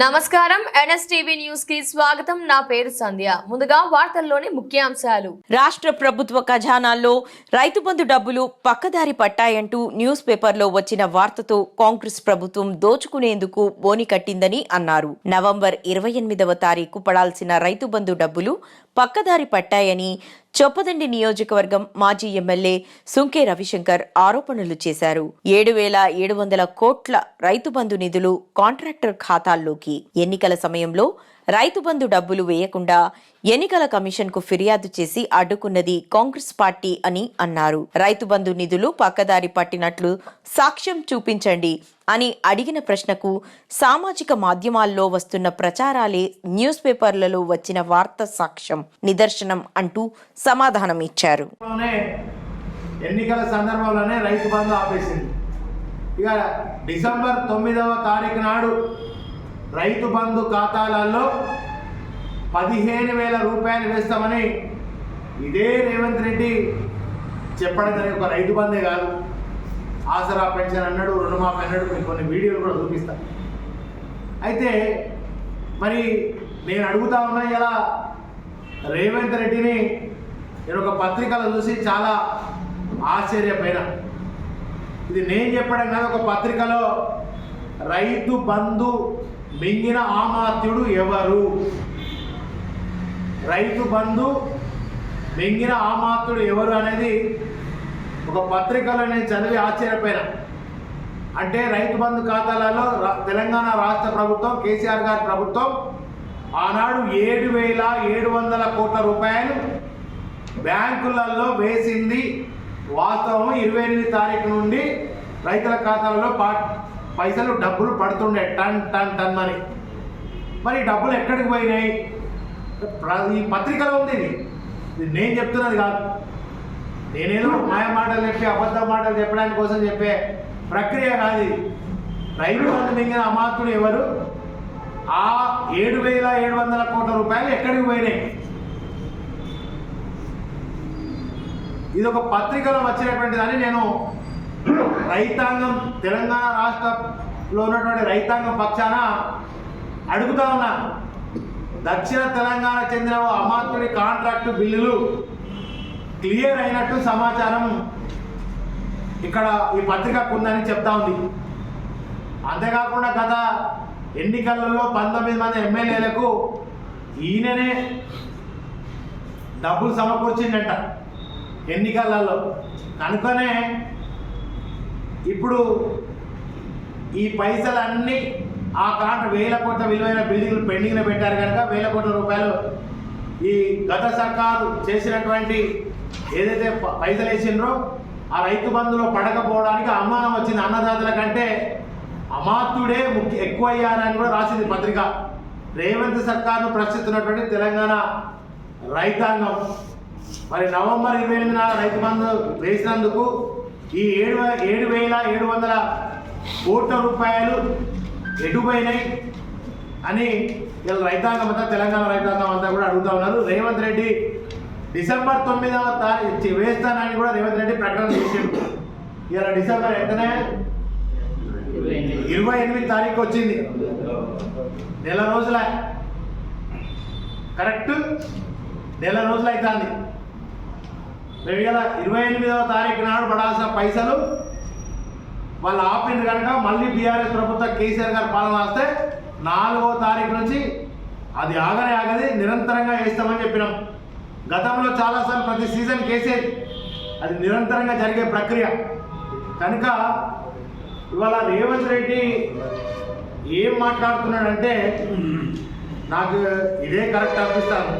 నమస్కారం. ఎన్ఎస్టీవీ న్యూస్కి స్వాగతం. నా పేరు సంధ్య. ముందుగా వార్తల్లోని ముఖ్యాంశాలు. రాష్ట్ర ప్రభుత్వ ఖజానాల్లో రైతు బంధు డబ్బులు పక్కదారి పట్టాయంటూ న్యూస్ పేపర్లో వచ్చిన వార్తతో కాంగ్రెస్ ప్రభుత్వం దోచుకునేందుకు బోని కట్టిందని అన్నారు. నవంబర్ ఇరవై ఎనిమిదవ తారీఖు పడాల్సిన రైతు బంధు డబ్బులు పక్కదారి పట్టాయని చొప్పదండి నియోజకవర్గం మాజీ ఎమ్మెల్యే సుంకే రవిశంకర్ ఆరోపణలు చేశారు. ఏడు వేల ఏడు వందల కోట్ల రైతు బంధు నిధులు కాంట్రాక్టర్ ఖాతాల్లోకి. ఎన్నికల సమయంలో రైతు బంధు డబ్బులు వేయకుండా ఎన్నికల కమిషన్కు ఫిర్యాదు చేసి అడ్డుకున్నది కాంగ్రెస్ పార్టీ అని అన్నారు. రైతు బంధు నిధులు పక్కదారి పట్టినట్లు సాక్ష్యం చూపించండి అని అడిగిన ప్రశ్నకు సామాజిక మాధ్యమాల్లో వస్తున్న ప్రచారాలే న్యూస్ పేపర్లలో వచ్చిన వార్త సాక్ష్యం. నిదర్శనం అంటూ సమాధానం ఇచ్చారు. ఎన్నికల సందర్భంలోనే రైతు బంధు ఆపేసింది. ఇక డిసెంబర్ తొమ్మిదవ తారీఖు నాడు రైతు బంధు ఖాతాలలో పదిహేను వేల రూపాయలు వేస్తామని ఇదే రేవంత్ రెడ్డి చెప్పడం ఒక రైతు బంధే కాదు. ఆసరా పెన్షన్ అన్నాడు రుణమాఫీ అన్నాడు మీకు కొన్ని వీడియోలు కూడా చూపిస్తా. అయితే మరి నేను అడుగుతా ఉన్నా ఇలా రేవంత్ రెడ్డిని నేను ఒక పత్రికలో చూసి చాలా ఆశ్చర్యపోయినా. ఇది నేను చెప్పడం కాదు ఒక పత్రికలో రైతు బంధు మింగిన ఆమాత్యుడు ఎవరు? రైతు బంధు మింగిన ఆమాత్యుడు ఎవరు అనేది ఒక పత్రికలో నేను చదివి ఆశ్చర్యపోయినా. అంటే రైతు బంధు ఖాతాలలో తెలంగాణ రాష్ట్ర ప్రభుత్వం కేసీఆర్ గారి ప్రభుత్వం ఆనాడు ఏడు వేల ఏడు వందల కోట్ల రూపాయలు బ్యాంకులలో వేసింది. వాస్తవం ఇరవై ఎనిమిది తారీఖు నుండి రైతుల ఖాతాలలో పా పైసలు డబ్బులు పడుతుండే టన్ టన్ టన్ అని మరి డబ్బులు ఎక్కడికి పోయినాయి? ప్ర- ఈ పత్రికలో ఉంది ఇది. నేను చెప్తున్నది కాదు. నేనేదో మాయ మాటలు చెప్పి అబద్ధ మాటలు చెప్పడానికి కోసం చెప్పే ప్రక్రియ కాదు ఇది. రైతు బంధు మింగిన అమాత్రుడు ఎవరు? ఆ ఏడు వేల ఏడు వందల కోట్ల రూపాయలు ఎక్కడికి పోయినాయి? ఇది ఒక పత్రికలో వచ్చినటువంటిదని నేను రైతాంగం తెలంగాణ రాష్ట్రంలో ఉన్నటువంటి రైతాంగం పక్షాన అడుగుతా ఉన్నా దక్షిణ తెలంగాణ చెందిన ఓ అమాత్యుడి కాంట్రాక్టు బిల్లులు క్లియర్ అయినట్టు సమాచారం ఇక్కడ ఈ పత్రికకు ఉందని చెప్తా ఉంది. అంతేకాకుండా గత ఎన్నికలలో పంతొమ్మిది మంది ఎమ్మెల్యేలకు ఈయననే డబ్బులు సమకూర్చిందంట ఎన్నికలలో. కనుకనే ఇప్పుడు ఈ పైసలన్నీ ఆ కాంట వేల కోట్ల విలువైన బిల్డింగ్లు పెండింగ్లో పెట్టారు కనుక వేల కోట్ల రూపాయలు ఈ గత సర్కారు చేసినటువంటి ఏదైతే పైసలు వేసిండ్రో ఆ రైతు బంధులో పడకపోవడానికి అనుమానం వచ్చింది అన్నదాతల కంటే అమాత్యుడే ముఖ్య ఎక్కువ అయ్యారని కూడా రాసింది పత్రిక. రేవంత్ సర్కార్ను ప్రశ్నిస్తున్నటువంటి తెలంగాణ రైతాంగం. మరి నవంబర్ ఇరవై ఎనిమిదిన రైతు బంధు వేసినందుకు ఈ ఏడు ఏడు వేల ఏడు వందల కోట్ల రూపాయలు ఎటుపోయినాయి అని ఇలా రైతాంగం అంతా తెలంగాణ రైతాంగం అంతా కూడా అడుగుతా ఉన్నారు. రేవంత్ రెడ్డి డిసెంబర్ తొమ్మిదవ తారీఖు వేస్తానని కూడా రేవంత్ రెడ్డి ప్రకటన చేసిండు ఇలా డిసెంబర్ ఎంతనే? ఇరవై ఎనిమిది తారీఖు వచ్చింది. నెల రోజుల. కరెక్ట్? నెల రోజులు అవుతుంది. రెండు వేల ఇరవై ఎనిమిదవ తారీఖు నాడు పడాల్సిన పైసలు వాళ్ళు ఆపింది కనుక మళ్ళీ బీఆర్ఎస్ ప్రభుత్వం కేసీఆర్ గారు పాలన వస్తే నాలుగో తారీఖు నుంచి అది ఆగనే ఆగది నిరంతరంగా వేస్తామని చెప్పినాం. గతంలో చాలాసార్లు ప్రతి సీజన్ కేసీఆర్ అది నిరంతరంగా జరిగే ప్రక్రియ. కనుక ఇవాళ రేవంత్ రెడ్డి ఏం మాట్లాడుతున్నాడంటే నాకు ఇదే కరెక్ట్ అనిపిస్తాను